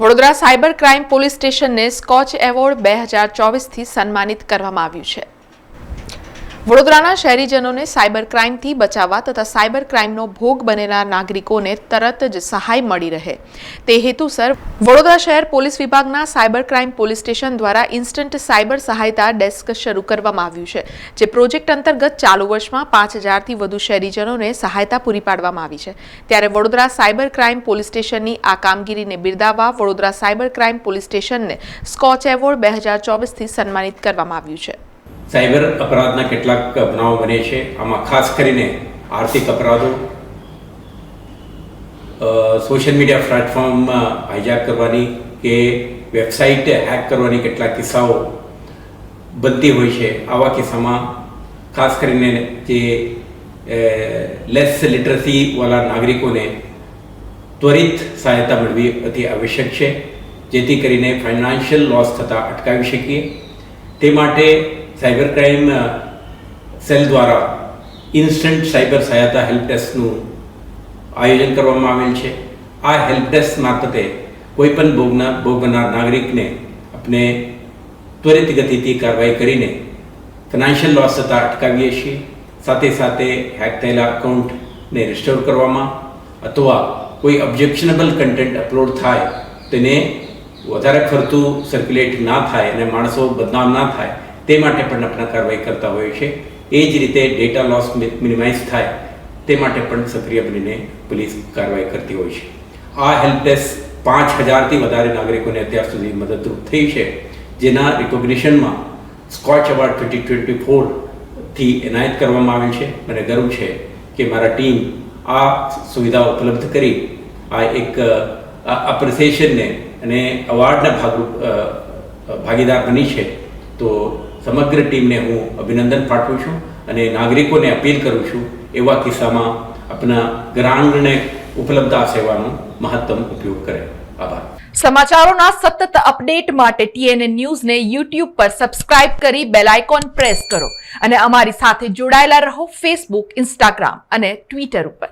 Vadodara cyber crime police સ્ટેશનને Skoch award બે હજાર ચોવીસથી સન્માનિત કરવામાં આવ્યું છે. વડોદરાના શહેરીજનોને સાયબર ક્રાઇમથી બચાવવા તથા સાયબર ક્રાઇમનો ભોગ બનેલા નાગરિકોને તરત જ સહાય મળી રહે. તે હેતુસર વડોદરા શહેર પોલીસ વિભાગના સાયબર ક્રાઇમ પોલીસ સ્ટેશન દ્વારા ઇન્સ્ટન્ટ સાયબર સહાયતા ડેસ્ક શરૂ કરવામાં આવ્યું છે, જે પ્રોજેક્ટ અંતર્ગત ચાલુ વર્ષમાં પાંચ હજારથી વધુ શહેરીજનોને સહાયતા પૂરી પાડવામાં આવી છે. ત્યારે વડોદરા સાયબર ક્રાઇમ પોલીસ સ્ટેશનની આ કામગીરીને બિરદાવવા વડોદરા સાયબર ક્રાઇમ પોલીસ સ્ટેશનને સ્કોચ એવોર્ડ બે હજાર ચોવીસથી સન્માનિત કરવામાં આવ્યું છે. સાયબર અપરાધના કેટલાક બનાવો બને છે. આમાં ખાસ કરીને આર્થિક અપરાધો સોશિયલ મીડિયા પ્લેટફોર્મમાં હાઇજાક કરવાની કે વેબસાઇટ હેક કરવાની કેટલાક કિસ્સાઓ બનતી હોય છે. આવા કિસ્સામાં ખાસ કરીને જે લેસ લિટરસીવાળા નાગરિકોને ત્વરિત સહાયતા મળવી અતિ આવશ્યક છે. જેથી કરીને ફાઇનાન્શિયલ લોસ થતાં અટકાવી શકીએ. તે માટે સાયબર ક્રાઇમ સેલ દ્વારા ઇન્સ્ટન્ટ સાયબર સહાયતા હેલ્પ ડેસ્કનું આયોજન કરવામાં આવેલ છે. આ હેલ્પ ડેસ્ક મારફતે કોઈપણ ભોગના ભોગ નાગરિકને આપણે ત્વરિત ગતિથી કાર્યવાહી કરીને ફાઇનાન્શિયલ લોસ થતાં અટકાવીએ છીએ. સાથે સાથે હેક થયેલા અકાઉન્ટને રિસ્ટોર કરવામાં અથવા કોઈ ઓબ્જેક્શનેબલ કન્ટેન્ટ અપલોડ થાય, તેને વધારે ફરતું સર્ક્યુલેટ ના થાય અને માણસો બદનામ ના થાય તે માટે પણ આપણે કાર્યવાહી કરતા હોઈએ છીએ એ જ રીતે ડેટા લોસ મિનિમાઇઝ થાય, તે માટે પણ સક્રિય બનીને પોલીસ કાર્યવાહી કરતી હોય છે. આ હેલ્પ પાંચ હજારથી વધારે નાગરિકોને અત્યાર સુધી મદદરૂપ થઈ છે, જેના રિકોગ્નિશનમાં સ્કોચ એવોર્ડ ટ્વેન્ટી ટ્વેન્ટી ફોરથી એનાયત કરવામાં આવેલ છે. મને ગર્વ છે કે મારા ટીમ આ સુવિધા ઉપલબ્ધ કરી, આ એક એપ્રિસિએશનને અને અવોર્ડના ભાગરૂપ ભાગીદાર બની છે. તો સમગ્ર ટીમને હું અભિનંદન પાઠવું છું અને નાગરિકોને અપીલ કરું છું એવા કિસ્સામાં આપના ગ્રાહકને ઉપલબ્ધ સેવાનો મહત્તમ ઉપયોગ કરે. આભાર. સમાચારોના સતત અપડેટ માટે ટીએનએ ન્યૂઝને યુટ્યુબ પર સબસ્ક્રાઇબ કરી બેલ આઇકોન પ્રેસ કરો અને અમારી સાથે જોડાયેલા રહો ફેસબુક, ઇન્સ્ટાગ્રામ અને ટ્વિટર ઉપર.